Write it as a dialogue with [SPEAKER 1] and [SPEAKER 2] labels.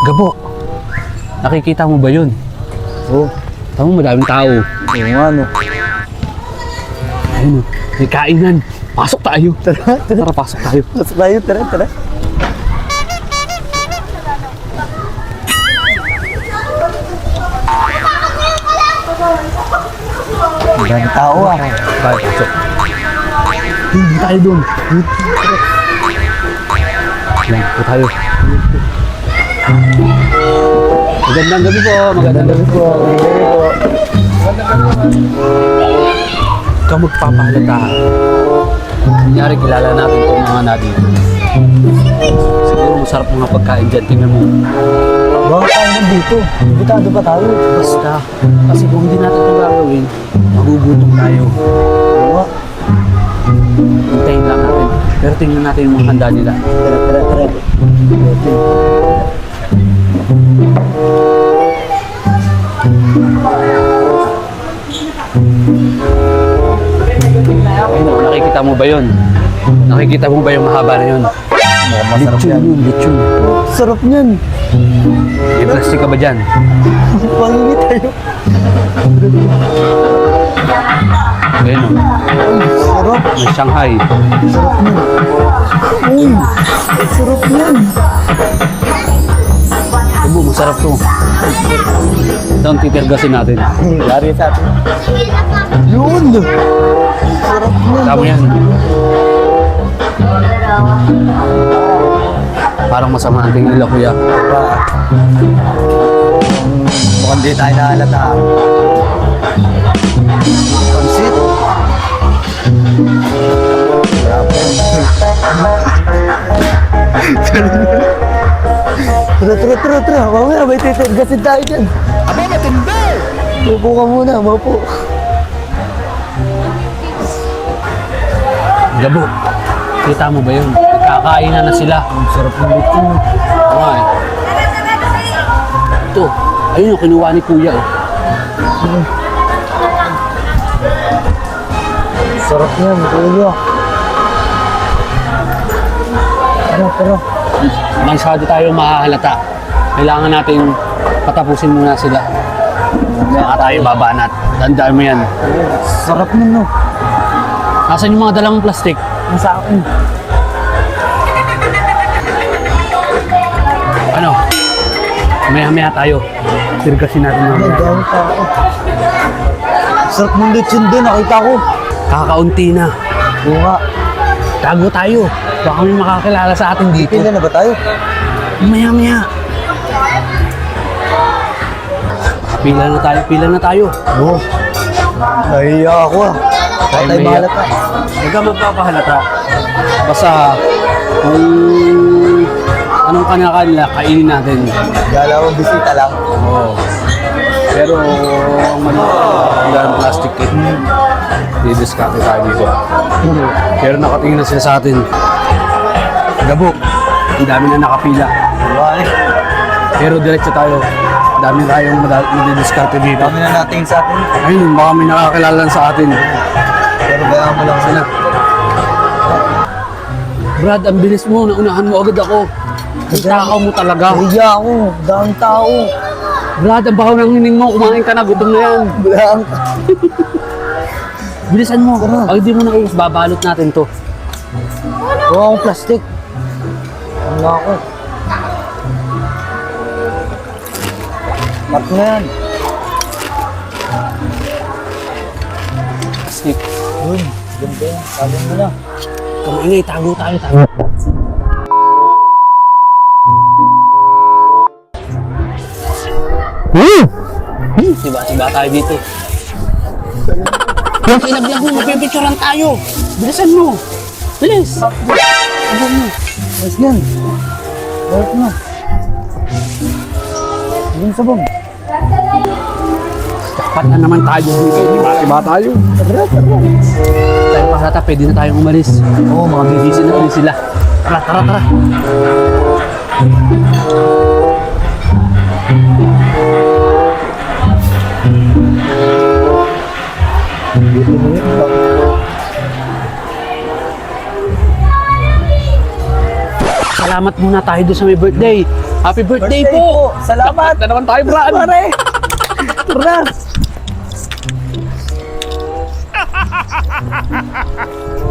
[SPEAKER 1] Gabo, nakikita mo ba yun?
[SPEAKER 2] Oo.
[SPEAKER 1] Tama mo, madaming tao.
[SPEAKER 2] Oo nga, no.
[SPEAKER 1] Ayun, oh, may kainan. Pasok tayo.
[SPEAKER 2] Tara, tara.
[SPEAKER 1] Tara, pasok tayo.
[SPEAKER 2] Pasok tayo, tara, tara. Dami tao ah.
[SPEAKER 1] Tayo, pasok. Hindi tayo doon. Yan, po tayo. Magandang gabi po, magandang gabi po. Ikaw magpapahalata. Kunyari, kilala natin itong mga nandito. Siguro masarap mga pagkain dyan. Tingnan mo.
[SPEAKER 2] Bakit tayo nandito? Butado pa tayo.
[SPEAKER 1] Basta. Kasi kung hindi natin ito gagawin, magugutom tayo.
[SPEAKER 2] Nga.
[SPEAKER 1] Hintayin lang natin. Pero tingnan natin yung mga handa nila.
[SPEAKER 2] Tara, tara, tara.
[SPEAKER 1] Nakikita mo ba yun? Nakikita mo ba yung mahaba na yun?
[SPEAKER 2] Masarap
[SPEAKER 1] Lechon
[SPEAKER 2] yan.
[SPEAKER 1] yun, lechon.
[SPEAKER 2] Sarap niyan.
[SPEAKER 1] May plastic ka ba dyan?
[SPEAKER 2] Pangingi tayo.
[SPEAKER 1] Ayun o,
[SPEAKER 2] Sarap.
[SPEAKER 1] may Shanghai.
[SPEAKER 2] Sarap niyan. Uy, sarap niyan.
[SPEAKER 1] Masarap to. Ito ang titirgasin natin.
[SPEAKER 2] Lari sa atin. Yun! Sarap niyan.
[SPEAKER 1] Tama yan. Parang masama ang tingin nila, kuya.
[SPEAKER 2] Mukhang di tayo nahalata. Pansit. Tara, tara, tara, tara. Mamaya may titirgasin tayo dyan. Aba, matindi! Upo ka muna, mapo.
[SPEAKER 1] Gabo, kita mo ba yun? Nagkakainan na sila.
[SPEAKER 2] Ang sarap ng.
[SPEAKER 1] Oo nga eh. Ito, ayun yung kinuha ni kuya. Oh.
[SPEAKER 2] Sarap yan, kuya. Tara, tara.
[SPEAKER 1] Masyado tayong mahahalata. Kailangan natin patapusin muna sila. Saka tayo babanat. Tandaan mo yan.
[SPEAKER 2] Sarap nun, no?
[SPEAKER 1] Nasaan yung mga dalang plastic?
[SPEAKER 2] Nasa akin.
[SPEAKER 1] Ano? Maya-maya tayo. Tirgasin natin mga
[SPEAKER 2] dami tao. Sarap ng lechon din, nakita ko.
[SPEAKER 1] Kakaunti na.
[SPEAKER 2] Nga.
[SPEAKER 1] Tago tayo. Baka may makakilala sa atin dito.
[SPEAKER 2] Pila na ba tayo?
[SPEAKER 1] Maya-maya. Pila na tayo, pila na tayo.
[SPEAKER 2] Oo. Nahiya ako ah.
[SPEAKER 1] Mahiya.
[SPEAKER 2] mahalata.
[SPEAKER 1] Huwag ka magpapahalata. Basta, kung anong kanila kainin natin.
[SPEAKER 2] Gala ko, bisita lang.
[SPEAKER 1] Oo. Pero, ang mali, wala ng plastic eh. Didiskarte tayo dito. Pero nakatingin na sila sa atin. Gabo, ang dami na nakapila.
[SPEAKER 2] Eh?
[SPEAKER 1] Pero diretso tayo. Dami tayong madidiskarte dito.
[SPEAKER 2] Dami na natin sa atin.
[SPEAKER 1] Ayun, baka may nakakilala sa atin.
[SPEAKER 2] Pero bayaan mo lang sila.
[SPEAKER 1] Brad, ang bilis mo. Naunahan mo agad ako. Ang takaw mo talaga.
[SPEAKER 2] Nahiya ako. Daming tao.
[SPEAKER 1] Brad, ang bahaw ng hining mo. Kumain ka na. Gutom na yan.
[SPEAKER 2] Bilang.
[SPEAKER 1] Bilisan mo.
[SPEAKER 2] Tara.
[SPEAKER 1] Pag di mo na babalot natin to.
[SPEAKER 2] Huwag akong plastic. Ano ako? Mat na yan.
[SPEAKER 1] Plastic.
[SPEAKER 2] Yun. Ganda yan. Sabi mo na.
[SPEAKER 1] Kamingay, tago tayo, tago. Hmm! Hmm, Siba-siba tayo dito. Yung pinaglag mo, magpipicturean tayo. Bilisan mo. Bilis. Bilisan mo.
[SPEAKER 2] Ayos yan. Ayos na. Yun sabong.
[SPEAKER 1] Dapat na naman tayo dito. Iba tayo.
[SPEAKER 2] Tara, tara.
[SPEAKER 1] Tayo pasata, pwede na tayong umalis.
[SPEAKER 2] Oo, mga
[SPEAKER 1] Busy na ulit sila. Tara, tara, tara. Salamat Magpasalamat muna tayo doon sa may birthday. Happy birthday, Birthday po! po.
[SPEAKER 2] Salamat.
[SPEAKER 1] Na naman tayo, Bran!
[SPEAKER 2] Pare! Bran!